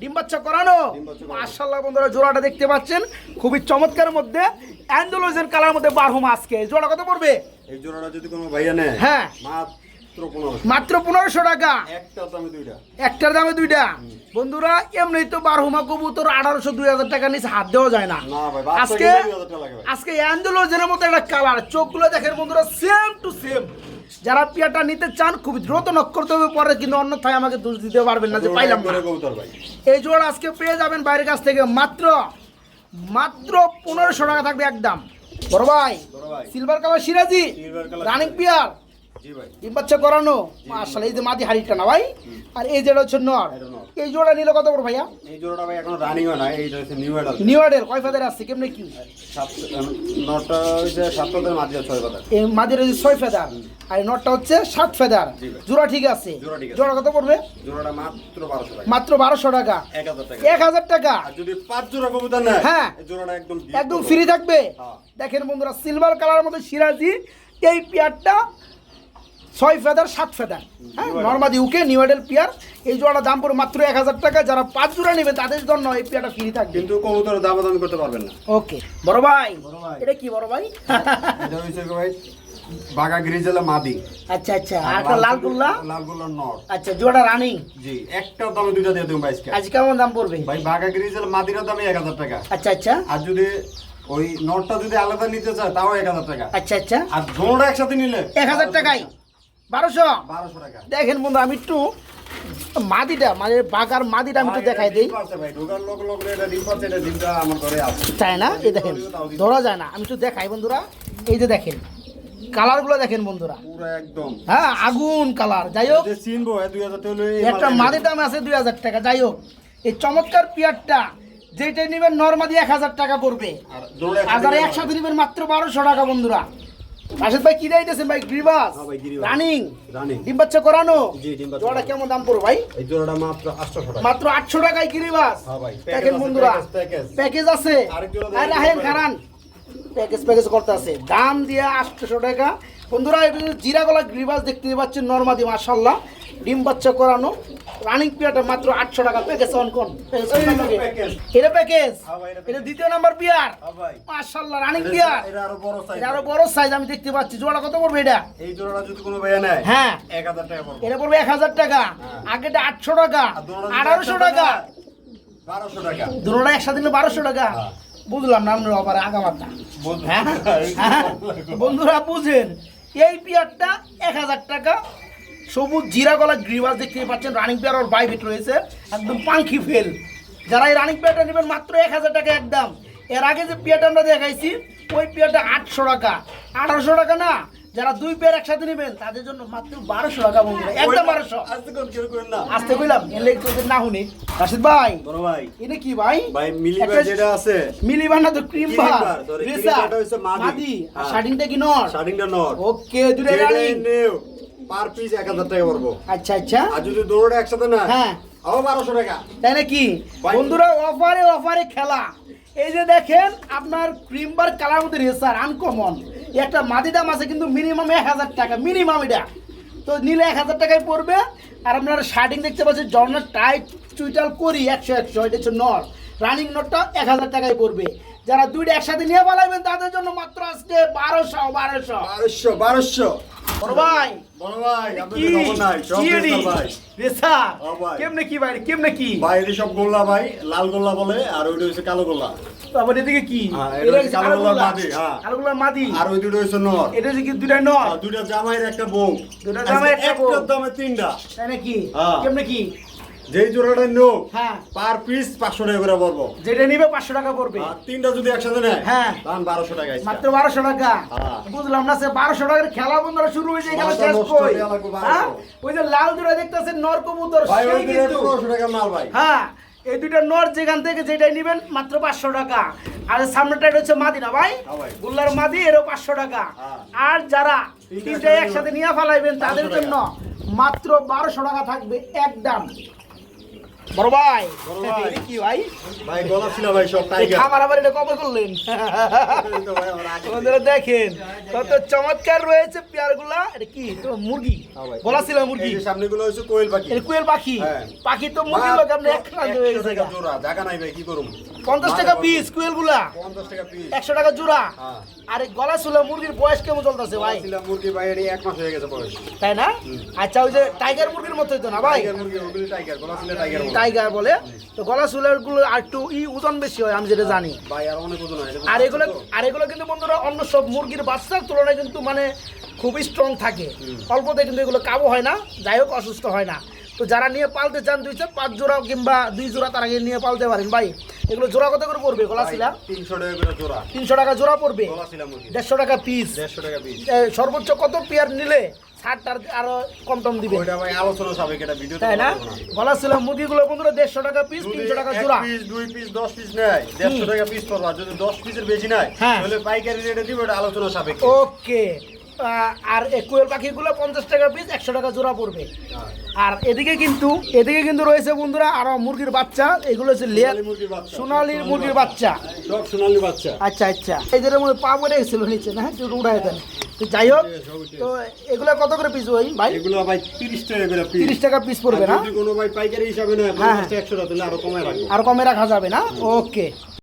ডিম বাচ্চা করানো। মাশাল্লাহ বন্ধুরা জোড়াটা দেখতে পাচ্ছেন। খুবই চমৎকার মধ্যে অ্যান্ডোলোজেন কালার মধ্যে বারহুমা আজকে। জোড়া কত পড়বে? এই জোড়াটা যদি কোনো ভাইয়া নেয় হ্যাঁ। মাত্র মাত্র পনেরোশো। টাকা? একটার দামে দুইটা। বন্ধুরা এমনি তো বারহুমা কবুতর আঠারোশো দুই হাজার টাকা নিচে হাত দেওয়া যায় না। আজকে কিনলে 2000 টাকা লাগে ভাই। আজকে অ্যান্ডোলজের মতো একটা কালার চোখগুলো দেখেন বন্ধুরা সেম টু সেম যারা পিয়াটা নিতে চান খুব দ্রুত নক করতে হবে পরে কিন্তু অন্যথায় আমাকে দোষ দিতে পারবেন না যে পাইলাম এই জোড়া আজকে পেয়ে যাবেন বাইরের কাছ থেকে। মাত্র মাত্র পনেরোশো টাকা থাকবে একদম। বড় ভাই সিলভার কালার সিরাজি Silver রানিং পিয়ার ডিম বাচ্চা করানো এই যে হাড়িটা না ভাই? আর এই যেটা হচ্ছে নর। এই জোড়া নিলে কত বড় ভাইয়া? এই জোড়াটা ভাই এখনও রানিং হয় না নিউ অ্যাডাল নিউ কয় ফেদার আসছে কেমনে কি? নটা হচ্ছে সাত ছয় পাতা এই হচ্ছে ছয় ফেদার। আর নটটা হচ্ছে সাত ফেদার। জোড়া ঠিক আছে? জোড়া আছে। কত পড়বে? জোড়াটা মাত্র বারোশো টাকা। মাত্র বারোশো টাকা। এক হাজার টাকা। যদি পাঁচ জোড়া কবুতর নেয় হ্যাঁ। জোড়াটা একদম একদম ফ্রি থাকবে। হ্যাঁ। দেখেন বন্ধুরা সিলভার কালারের মধ্যে সিরাজি এই পেয়ারটা ছয় ফেদার সাত ফেদার। হ্যাঁ নর্মাদি উকে নিউ এডেল পিয়ার। এই জোড়াটা দাম পড়ে মাত্র এক হাজার টাকা। যারা পাঁচ জোড়া নেবে তাদের জন্য এই পেয়ারটা ফ্রি থাকবে। কিন্তু কবুতর দামাদামি করতে পারবেন না। ওকে। বড় ভাই। এটা কি বড় ভাই? এটা হচ্ছে কি ভাই? বাগা গ্রিজেলা মাদি। আচ্ছা আচ্ছা। আর একটা লাল কুল্লা? লালগোল্লার নর। আচ্ছা জোড়া রানিং জি একটা দামে দুইটা দিয়ে দেবো বাইশকে আজ কেমন দাম পড়বে? ভাই বাগা গ্রিজেল মাদির দামে এক হাজার টাকা। আচ্ছা আচ্ছা। আর যদি ওই নটটা যদি আলাদা নিতে চায় তাও এক হাজার টাকা। আচ্ছা আচ্ছা। আর দোনোটা একসাথে নিলে এক হাজার টাকাই বারোশো? বারোশো টাকা। দেখেন বন্ধু আমি একটু মাদিটা মানে বাগার মাদিটা আমি একটু দেখাই দিই। চায় না? এই দেখেন ধরা যায় না। আমি একটু দেখাই বন্ধুরা এই যে দেখেন কালারগুলো দেখেন বন্ধুরা। একদম। হ্যাঁ আগুন কালার। যাই হোক একটা মাদির দাম আছে দুই হাজার টাকা। যাই হোক এই চমৎকার পেয়ারটা যেটা নেবেন নর্মালি এক হাজার টাকা পড়বে। আর যারা একসাথে নেবেন মাত্র বারোশো টাকা বন্ধুরা। রাশেদ ভাই কি দিতেছেন ভাই? গ্রিবাস। Running Running। ডিম বাচ্চা করানো? জি, ডিম বাচ্চা জোড়াটা কেমন দাম পড়ো ভাই? এই জোড়াটা মাত্র আটশো টাকা। মাত্র আটশো টাকায় গ্রিবাস হ্যাঁ ভাই, দেখেন প্যাকেজ বন্ধুরা প্যাকেজ, আছে। জোড়া আর রাহেন। খারান। প্যাকেজ প্যাকেজ করতে আছে। দাম দিয়ে আটশো টাকা। বন্ধুরা এটা জিরা গলা গ্রিবাস দেখতে পাচ্ছেন নর্মাদি মাশাল্লাহ ডিম বাচ্চা করানো রানিং পিয়ারটা মাত্র আটশো টাকা প্যাকেজ অন কোন। এটা প্যাকেজ এটা দ্বিতীয় নাম্বার পিয়ার মাশাল্লাহ রানিং পিয়ার এটা আরও বড় সাইজ আমি দেখতে পাচ্ছি। জোড়া কত পড়বে এটা? এই জোড়াটা যদি কোনো ভাইয়া নেয় হ্যাঁ। এক হাজার টাকা পড়বে। এটা পড়বে এক হাজার টাকা। হ্যাঁ। আগেটা আটশো টাকা। আর দোনোটা যদি আঠারোশো একসাথে টাকা। নেয়, বারোশো টাকা। দুটোটা একসাথে নিলে বারোশো টাকা। হ্যাঁ। বুঝলাম না আপনার অপারে আগামাতা হ্যাঁ। বন্ধুরা বুঝেন। এই পিয়ারটা এক হাজার টাকা। সবুজ জিরা গলা গ্রিবাস দেখতে পাচ্ছেন রানিং পেয়ার ওর বাইভেট রয়েছে, একদম পাঙ্খি ফেল যারা এই রানিং পেয়ারটা নেবেন মাত্র এক হাজার টাকা একদম এর আগে যে পেয়ারটা আমরা দেখাইছি, ওই পেয়ারটা আটশো টাকা। আঠারোশো টাকা না যারা দুই পেয়ার একসাথে নেবেন তাদের জন্য মাত্র বারোশো টাকা বন্ধুরা একদম বারোশো। আজকে কোন কেউ করেন না। আসতে কইলাম এলে একটু না শুনি। রাশিদ ভাই বড় ভাই। এটা কি ভাই? ভাই মিলি একটা ভাই যেটা আছে। বানা তো ক্রিম বার রেসা হচ্ছে মাদি। আর হ্যাঁ। কি নর? নর। ওকে দুটো যেটা রানিং পার পিস এক হাজার টাকা পড়ব। আচ্ছা আচ্ছা। আর যদি একসাথে না হ্যাঁ। আরও বারোশো টাকা। তাই নাকি বন্ধুরা অফারে অফারে খেলা। এই যে দেখেন আপনার ক্রিম বার কালার মধ্যে রেসার আনকমন একটা মাদি দাম আছে কিন্তু মিনিমাম এক হাজার টাকা মিনিমাম এটা। তো নিলে এক হাজার টাকায় পড়বে। আর আপনারা শার্টিং দেখতে পাচ্ছেন জর্নার টাইট চুইটাল করি একশো একশো এটা হচ্ছে নর। রানিং নোটটা এক হাজার টাকায় পড়বে। যারা দুইটা একসাথে নিয়ে পালাবেন তাদের জন্য মাত্র আজকে বারোশো বারোশো। বারোশো বারোশো। ভাই। ভাই কি? ভাই। কেমনে কি ভাই কেমনে কি? বাইরে সব গোল্লা ভাই লাল গোল্লা বলে আর ওইটা হচ্ছে কালো গোল্লা। তারপর এদিকে কি? হ্যাঁ, এটা এটা হচ্ছে হচ্ছে কালো গোলার কালো মাদি, হ্যাঁ। আর ওই দুটো হচ্ছে নর। এটা হচ্ছে কি দুটা নয় আর দুইটা জামাইয়ের একটা বউ। দুইটা জামাইয়ের একটা বউ। দামে তিনটা। তাই নাকি? হ্যাঁ। কেমনে কি? যেই জোড়াটা নো হ্যাঁ। পার পিস পাঁচশো টাকা করে পড়ব। যেটা নিবে পাঁচশো টাকা পড়বে। তিনটা যদি একসাথে নেয় হ্যাঁ। তখন বারোশো টাকা মাত্র বারোশো টাকা? হ্যাঁ। বুঝলাম না সে বারোশো টাকার খেলা বন্ধুরা শুরু হয়েছে এখানে শেষ কই? হয়ে হ্যাঁ? ওই যে লাল জোড়া দেখতেছেন নর কবুতর সেই কিন্তু। পনেরোশো টাকা মাল ভাই। হ্যাঁ। এই দুইটা নর যেখান থেকে যেটাই নেবেন মাত্র পাঁচশো টাকা। আর সামনেটা হচ্ছে মাদি না ভাই। হ্যাঁ গুল্লার মাদি এরও পাঁচশো টাকা। হ্যাঁ। আর যারা তিনটা একসাথে নিয়ে ফেলাইবেন তাদের 500 জন্য মাত্র বারোশো টাকা থাকবে একদম বড় ভাই বড় ভাই। কি ভাই? ভাই গলা ছিল ভাই সব টাইগার খামার আবার এটা কবে করলেন? এই তো ভাই আমার আগে বন্ধুরা দেখেন কত চমৎকার রয়েছে পেয়ারগুলা। এটা কি? তো মুরগি? হ্যাঁ ছিল মুরগি। সামনেগুলো হচ্ছে কোয়েল পাখি। এটা কুয়েল পাখি? হ্যাঁ। পাখি তো মুরগির লোক আপনি এক হয়ে একশো গেছে টাকা জোড়া। জায়গা নাই ভাই কি করুম? পঞ্চাশ টাকা পিস কুয়েলগুলা টাকা পিস একশো টাকা জোড়া। হ্যাঁ। আর গলা ছিল মুরগির বয়স কেমন চলতেছে ভাই? মুরগি ভাই এক মাস হয়ে গেছে বয়স। তাই না? আচ্ছা ওই যে টাইগার মুরগির মতোই তো না ভাই? টাইগার বলে। তো গলা চুলেরগুলো আর একটু ই ওজন বেশি হয় আমি যেটা জানি। ভাই আর অনেক ওজন হয় আর এগুলো আর এগুলো কিন্তু বন্ধুরা অন্য সব মুরগির বাচ্চার তুলনায় কিন্তু মানে খুবই স্ট্রং থাকে। অল্পতে কিন্তু এগুলো কাবু হয় না যাই হোক অসুস্থ হয় না। তো যারা নিয়ে পালতে চান দুই চার পাঁচ জোড়া কিংবা দুই জোড়া তার আগে নিয়ে পালতে পারেন ভাই। এগুলো জোড়া কত করে পড়বে? গলা শিলা তিনশো টাকা করে জোড়া। তিনশো টাকা জোড়া পড়বে? গলা ছিল মুরগি দেড়শো টাকা পিস দেড়শো টাকা পিস সর্বোচ্চ কত পেয়ার নিলে? ষাট টার আরও কম টম দিবে। ওইটা ভাই আলোচনা সাবেক এটা ভিডিও তাই না? গলা ছিল মুরগিগুলো বন্ধুরা দেড়শো টাকা পিস তিনশো টাকা জোড়া। পিস দুই পিস দশ পিস নেয়। দেড়শো টাকা পিস পড়বা যদি দশ পিসের বেশি নেয় হ্যাঁ। তাহলে পাইকারি রেটে দিব এটা আলোচনা সাবেক ওকে আর কোয়েল পাখিগুলো পঞ্চাশ টাকা পিস একশো টাকা জোড়া পড়বে। আর এদিকে কিন্তু এদিকে কিন্তু রয়েছে বন্ধুরা আরও মুরগির বাচ্চা এগুলো হচ্ছে লেয়ার। সোনালির মুরগির বাচ্চা। সব সোনালি বাচ্চা। আচ্ছা আচ্ছা। এই যে মধ্যে পা পড়ে গেছিল নিচে না? একটু উড়াই দেন। তো যাই হোক তো এগুলো কত করে পিস ওই ভাই? এগুলো ভাই তিরিশ টাকা করে পিস তিরিশ টাকা পিস পড়বে না? যদি কোনো ভাই পাইকারি হিসাবে নেয় হ্যাঁ। পঞ্চাশ একশো টাকা তাহলে আরও কমায় রাখব। আর কমে রাখা যাবে না? ওকে